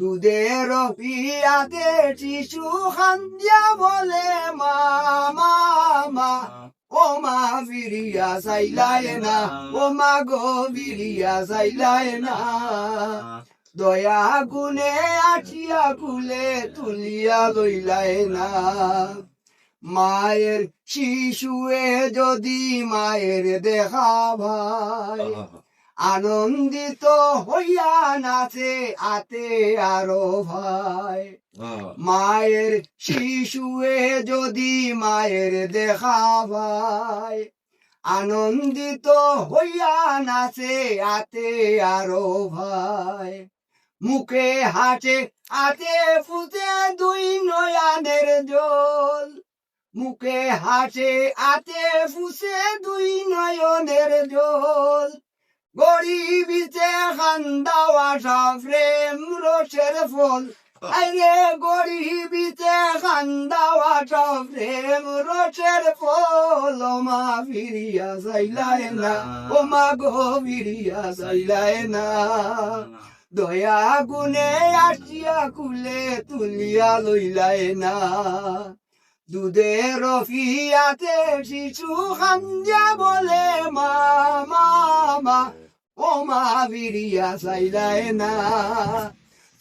দুধের পিয়াতে শিশু খান্দিয়া বলে, মা মা ও মা বিরিয়া চাইলায় না, ও মা গো বিরিয়া চাইলায় না। দয়া গুনে আঠিয়া কুলে তুলিয়া লইলায় না। মায়ের শিশুয়ে যদি মায়ের দেখা ভাই আনন্দিত হইয়া নাচে আতে আরও ভাই। মায়ের শিশুয়ে যদি মায়ের দেখা ভাই আনন্দিত হইয়া নাচে আতে আরও ভাই। মুখে হাসে আতে ফুটে দুই নয়ানের জল। মুখে হাসে আতে ফুসে দুই নয়নের জল। গরিবিতে খান্দাওয়া প্রেম রসের ফল। আরে গরিবিতে খান্দাওয়া প্রেম রসের ফল। ও মা ফিরিয়া চাইলায় না, ও মা গো ফিরিয়া চাইলায় না। দয়া গুনে আসিয়া কুলে তুলিয়া লইলায় না। দুধের ফিয়াতে শিশু খান্দিয়া বলে মা মা ও মা চাইলায় না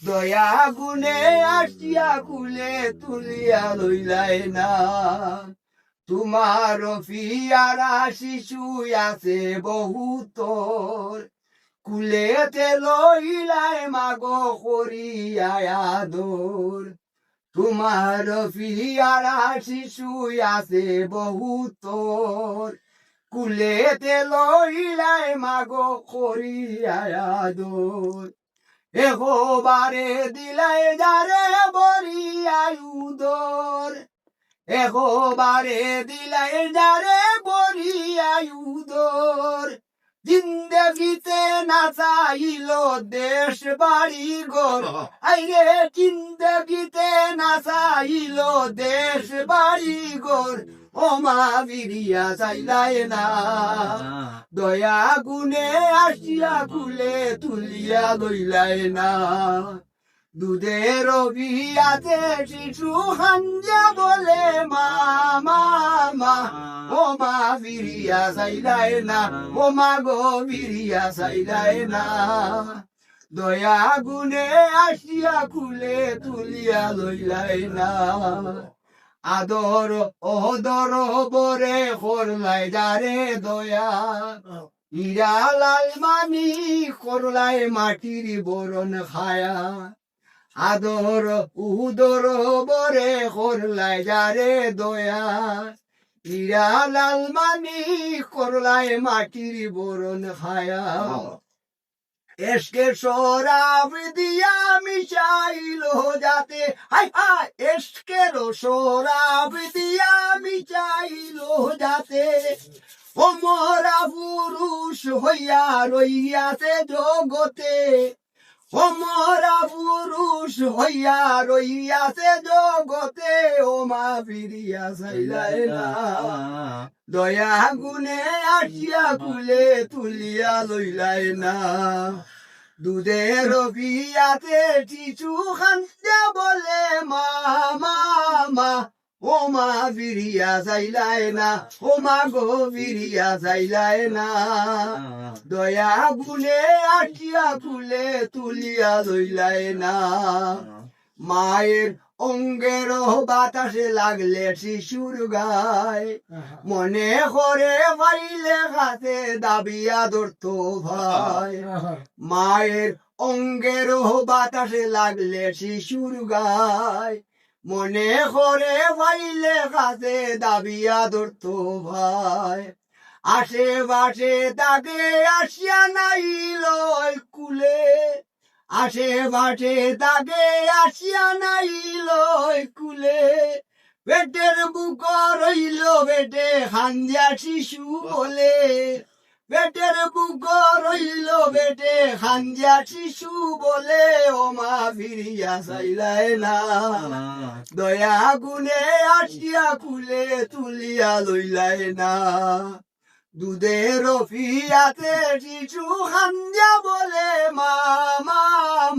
দয়া গুনে আসিয়া কুলে তুলিয়া লইলায় না তোমার ফিয়ারা শিশু আছে বহুতর কুলেতে লইলায় মাগো করিয়া আদর। তোমার ফিয়ারা শিশু আছে বহুতর কুলেতে লইলায় মাগো করিয়া আদর। এহোবারে দিলাই যারে বরিয়াই উদর। এহোবারে দিলাই যারে বরিয়াই উদর। জিন্দগিতে না চাইল দেশ বাড়ি গোর আইরে জিন্দগিতে না চাইল দেশ বাড়ি গোর ও মা বিরিয়া চাইলায় না। দয়া গুনে আসিয়া কুলে তুলিয়া লইলায় না। দুধের বিয়াতে শিশু হাঞ্জা বলে, মা মা ও মা বিরিয়া চাইলায় না ও মা গো বিরিয়া চাইলায় না। দয়া গুনে আসিয়া কুলে তুলিয়া লইলায় না। আদর অদর বরে করলাই যারে দয়া। ইরা লাল মানি করলাই মাটির বরণ খায়া। আদর উদর বরে করলাই যারে দয়া। ইরা লাল মানি করলাই মাটির বরণ খায়া। এসকে সরাব দিয়া মিশাইল যাতে হাই হাই এসকের সরাব দিয়া মিশাইল যাতে। ও মরা পুরুষ হইয়া রইয়াছে জগতে। ও মরা পুরুষ হইয়া রইয়াছে জগতে। ও মা ফিরিয়া চাইলাই না। দয়া গুনে আসিয়া কুলে তুলিয়া লইলাই না। দুধের বিয়াতে টিচু খান বলে, মা মা ও মা, বিরিয়া চাইলাই না, ও মা গো, বিরিয়া চাইলাই না। দয়া গুনে আটিয়া ফুলে তুলিয়া লইলাই না। মায়ের অঙ্গের বাতাসে লাগলে শিশুর গায়। মনে করে পাইলে হাতে দাবিয়া ধরত ভাই। মায়ের অঙ্গের বাতাসে লাগলে শিশুর গায়। মনে করে পাইলে হাতে দাবিয়া ধরত ভাই। আশেপাশে তাকে আসিয়া নাইল কুলে। আশেপাশে তাকে আসিয়া নাইল কুলে। পেটের বুক রইল, বেটে হান্দিয়া শিশু বলে। পেটের বুক রইল, বেটে হান্দিয়া শিশু বলে। ও মা ফিরিয়া চাইলাই না। দয়া গুনে আসিয়া কুলে তুলিয়া লইলাই না। দুধের ফিয়াতে শিশু খান্দিয়া বলে, মা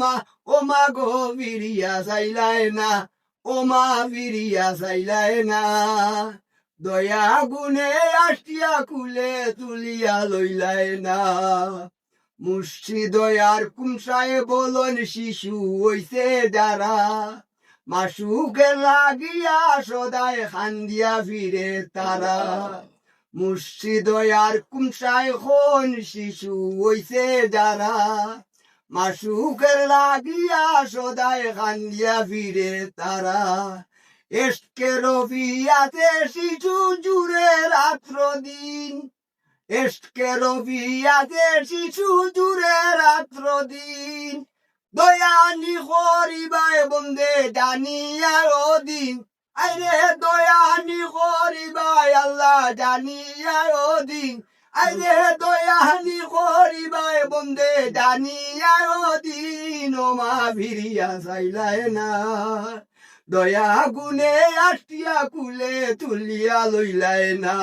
মা ও মা গো, ফিরিয়া চাইলাই না, ও মা, ফিরিয়া চাইলাই না। দয়া গুনে আষ্টিয়া কুলে তুলিয়া লইলাই না। মুর্শিদয়ার কুমসায় বলন, শিশু হইছে যারা, মাসুকে লাগিয়া সদায় খান্দিয়া ফিরে তারা। মুর্শিদয়ার কুমসায় খন শিশু হইছে যারা। মাসুকের লাগিয়া সদায় খান্দিয়া ফিরে তারা। এসকে রবিয়াতে শিশু জুড়ে রাত্র দিন। এসকে রবিয়াতে শিশু জুড়ে রাত্র দিন। দয়ানি করিবায় বন্দে জানিয়া দিন। আরে দয়ানি করিবাই আল্লাহ জানিয়া দিন। দয়া দয়ানি করিবাই বন্দে জানিয়া দিন। ও মা ভিরিয়া চাইলায় না। দয়া গুনে আষ্টিয়া কুলে তুলিয়া লইলায় না।